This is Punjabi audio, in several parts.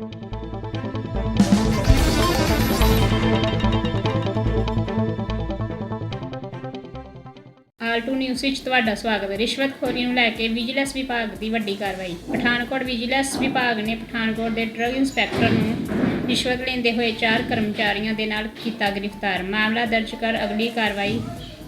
ਆਲਟੂ ਨਿਊਜ਼ ਵਿੱਚ ਤੁਹਾਡਾ ਸਵਾਗਤ ਹੈ। ਰਿਸ਼ਵਤਖੋਰੀ ਨੂੰ ਲੈ ਕੇ ਵਿਜੀਲੈਂਸ ਵਿਭਾਗ ਦੀ ਵੱਡੀ ਕਾਰਵਾਈ। ਪਠਾਨਕੋਟ ਵਿਜੀਲੈਂਸ ਵਿਭਾਗ ਨੇ ਪਠਾਨਕੋਟ ਦੇ ਡਰੱਗ ਇੰਸਪੈਕਟਰ ਨੂੰ ਰਿਸ਼ਵਤ ਲੈਂਦੇ ਹੋਏ ਚਾਰ ਕਰਮਚਾਰੀਆਂ ਦੇ ਨਾਲ ਕੀਤਾ ਗ੍ਰਿਫਤਾਰ। ਮਾਮਲਾ ਦਰਜ ਕਰ ਅਗਲੀ ਕਾਰਵਾਈ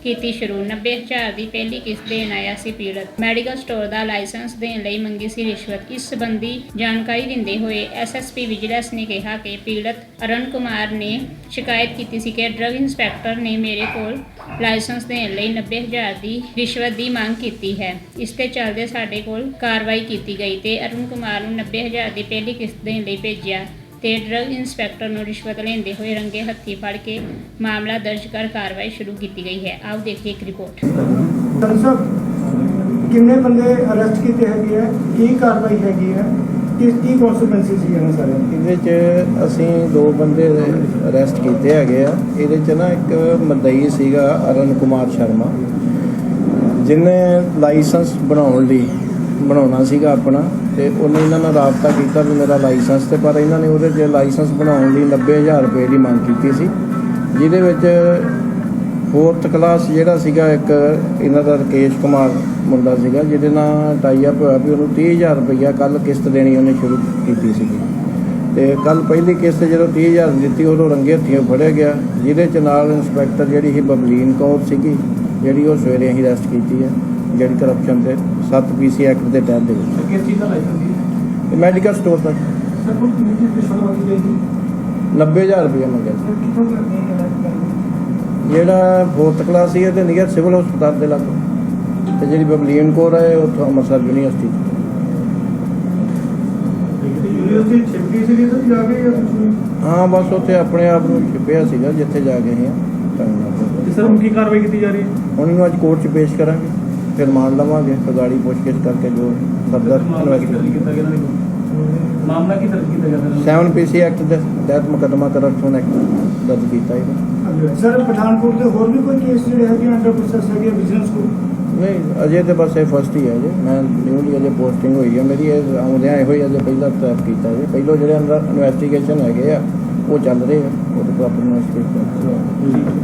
ਕੀਤੀ ਸ਼ੁਰੂ। 90000 ਦੀ ਪਹਿਲੀ ਕਿਸ਼ਤ ਦੇਣ ਆਇਆ ਸੀ ਪੀੜਤ। ਮੈਡੀਕਲ ਸਟੋਰ ਦਾ ਲਾਇਸੈਂਸ ਦੇਣ ਲਈ ਮੰਗੀ ਸੀ ਰਿਸ਼ਵਤ। ਇਸ ਸੰਬੰਧੀ ਜਾਣਕਾਰੀ ਦਿੰਦੇ ਹੋਏ ਐਸਐਸਪੀ ਵਿਜੀਲੈਂਸ ਨੇ ਕਿਹਾ ਕਿ ਪੀੜਤ ਅਰਨ ਕੁਮਾਰ ਨੇ ਸ਼ਿਕਾਇਤ ਕੀਤੀ ਸੀ ਕਿ ਡਰੱਗ ਇੰਸਪੈਕਟਰ ਨੇ ਮੇਰੇ ਕੋਲ ਲਾਇਸੈਂਸ ਦੇਣ ਲਈ 90000 ਦੀ ਰਿਸ਼ਵਤ ਦੀ ਮੰਗ ਕੀਤੀ ਹੈ। ਇਸ ਤੇ ਚੱਲਦੇ ਸਾਡੇ ਕੋਲ ਕਾਰਵਾਈ ਕੀਤੀ ਗਈ ਤੇ ਅਰੁਣ ਕੁਮਾਰ ਨੂੰ 90000 ਦੀ ਪਹਿਲੀ ਕਿਸ਼ਤ ਦੇਣ ਲਈ ਭੇਜਿਆ ਤੇ ਡਰੱਗ ਇੰਸਪੈਕਟਰ ਨੂੰ ਰਿਸ਼ਵਤ ਲੈਂਦੇ ਹੋਏ ਰੰਗੇ ਹੱਥੀ ਫੜ ਕੇ ਮਾਮਲਾ ਦਰਜ ਕਰ ਕਾਰਵਾਈ ਸ਼ੁਰੂ ਕੀਤੀ ਗਈ ਹੈ। ਆਓ ਦੇਖੀਏ ਇੱਕ ਰਿਪੋਰਟ। ਸਰ ਸਾਹਿਬ ਕਿੰਨੇ ਬੰਦੇ ਅਰੈਸਟ ਕੀਤੇ ਹੈਗੇ ਆ? ਕੀ ਕਾਰਵਾਈ ਹੈਗੀ ਹੈ ਕਿਸ ਕੀ ਕਨਸੀਕੁਐਂਸਿਸ ਸੀ ਇਹਨਾਂ ਸਾਰਿਆਂ ਦੇ? ਇਹਦੇ 'ਚ ਅਸੀਂ ਦੋ ਬੰਦੇ ਅਰੈਸਟ ਕੀਤੇ ਹੈਗੇ ਆ। ਇਹਦੇ 'ਚ ਨਾ ਇੱਕ ਮਦਈ ਸੀਗਾ ਅਰਨ ਕੁਮਾਰ ਸ਼ਰਮਾ ਜਿਨੇ ਲਾਇਸੈਂਸ ਬਣਾਉਣ ਲਈ ਬਣਾਉਣਾ ਸੀਗਾ ਆਪਣਾ ਤੇ ਉਹਨੇ ਇਹਨਾਂ ਨਾਲ ਰਾਬਤਾ ਕੀਤਾ ਵੀ ਮੇਰਾ ਲਾਇਸੈਂਸ ਤੇ, ਪਰ ਇਹਨਾਂ ਨੇ ਉਹਦੇ 'ਚ ਲਾਇਸੈਂਸ ਬਣਾਉਣ ਲਈ 90000 ਰੁਪਏ ਦੀ ਮੰਗ ਕੀਤੀ ਸੀ, ਜਿਹਦੇ ਵਿੱਚ ਫੋਰਥ ਕਲਾਸ ਜਿਹੜਾ ਸੀਗਾ ਇੱਕ ਇਹਨਾਂ ਦਾ ਰਕੇਸ਼ ਕੁਮਾਰ ਮੁੰਡਾ ਸੀਗਾ, ਜਿਹਦੇ ਨਾਲ ਟਾਈ ਅਪ ਹੋਇਆ ਵੀ ਉਹਨੂੰ 30000 ਰੁਪਈਆ ਕੱਲ ਕਿਸ਼ਤ ਦੇਣੀ ਉਹਨੇ ਸ਼ੁਰੂ ਕੀਤੀ ਸੀਗੀ। ਤੇ ਕੱਲ ਪਹਿਲੀ ਕਿਸ਼ਤ ਜਦੋਂ 30000 ਦਿੱਤੀ, ਉਦੋਂ ਰੰਗੇ ਹੱਥੀਂ ਫੜਿਆ ਗਿਆ, ਜਿਹਦੇ ਚ ਨਾਲ ਇੰਸਪੈਕਟਰ ਜਿਹੜੀ ਸੀ ਬਬਲੀਨ ਕੌਰ ਸੀਗੀ, ਜਿਹੜੀ ਉਹ ਸਵੇਰੇ ਅਸੀਂ ਅਰੈਸਟ ਕੀਤੀ ਹੈ। ਜਿਹੜੀ ਕਰਪਸ਼ਨ ਦੇ 7 ਪੀਸੀ ਐਕਟ ਦੇ ਤਹਿਤ ਦੇ ਵਿੱਚ। ਕਿਸ ਚੀਜ਼ ਦਾ ਲਾਇਸੈਂਸ ਸੀ ਮੈਡੀਕਲ ਸਟੋਰ ਦਾ। ਸਰ ਕੋਈ ਮੰਗੀ ਗਈ ਸੀ। 90000 ਰੁਪਏ ਮੰਗਿਆ ਜਿਹੜਾ ਫੋਰਥ ਕਲਾਸ ਸੀ ਤੇ ਨਿਗਰ ਸਿਵਲ ਹਸਪਤਾਲ ਦੇ ਲਾਗੋਂ। ਤੇ ਜਿਹੜੀ ਬਬਲੀਨ ਕੌਰ ਹੈ ਉਹ ਉੱਥੋਂ ਅੰਮ੍ਰਿਤਸਰ ਯੂਨੀਵਰਸਿਟੀ ਹਾਂ ਬਸ ਉੱਥੇ ਆਪਣੇ ਆਪ ਨੂੰ ਛਿਪਿਆ ਸੀਗਾ ਜਿੱਥੇ ਜਾ ਕੇ ਅਸੀਂ ਸਰ ਹੁਣ ਕੀ ਕਾਰਵਾਈ ਕੀਤੀ ਜਾ ਰਹੀ ਹੈ? ਹੁਣ ਇਹਨੂੰ ਅੱਜ ਕੋਰਟ 'ਚ ਪੇਸ਼ ਕਰਾਂਗੇ। ਫਿਰ ਮਾਨ ਲਵਾਂਗੇ ਫਿਰ ਗਾੜੀ ਪੁੱਛਗਿੱਛ ਕਰਕੇ ਜੋ ਫਰਦਰ ਇਨਵੈਸਟੀਗੇਸ਼ਨ ਮਾਮਲਾ ਕੀ ਦਰਜ ਕੀਤਾ ਗਿਆ 7 ਪੀਸੀ ਐਕਟ ਦੇ ਤਹਿਤ ਮੁਕੱਦਮਾ ਕਰਪਸ਼ਨ ਐਕਟ ਦਰਜ ਕੀਤਾ ਹੈ ਸਰ ਪਠਾਨਕੋਟ ਦੇ ਹੋਰ ਵੀ ਕੋਈ ਕੇਸ ਜਿਹੜੇ ਹੈਗੇ ਅੰਡਰ ਪ੍ਰੋਸੈਸ ਹੈਗੇ ਬਿਜ਼ਨਸ ਕੋ ਨਹੀਂ ਅਜੇ ਤੇ ਬਸ ਇਹ ਫਸਟ ਹੀ ਹੈ ਜੀ। ਮੈਂ ਨਿਊਲੀ ਅਜੇ ਪੋਸਟਿੰਗ ਹੋਈ ਹੈ ਮੇਰੀ ਇਹ ਆਉਂਦਿਆਂ ਇਹੋ ਹੀ ਅਜੇ ਪਹਿਲਾ ਟ੍ਰੈਪ ਕੀਤਾ ਜੀ। ਪਹਿਲੋਂ ਜਿਹੜੇ ਅੰਦਰ ਇਨਵੈਸਟੀਗੇਸ਼ਨ ਹੈਗੇ ਆ ਉਹ ਚੱਲ ਰਹੇ ਆ ਉਹਦੇ ਤੋਂ ਆਪਣੀ ਇਨਵੈਸਟੀਗੇਸ਼ਨ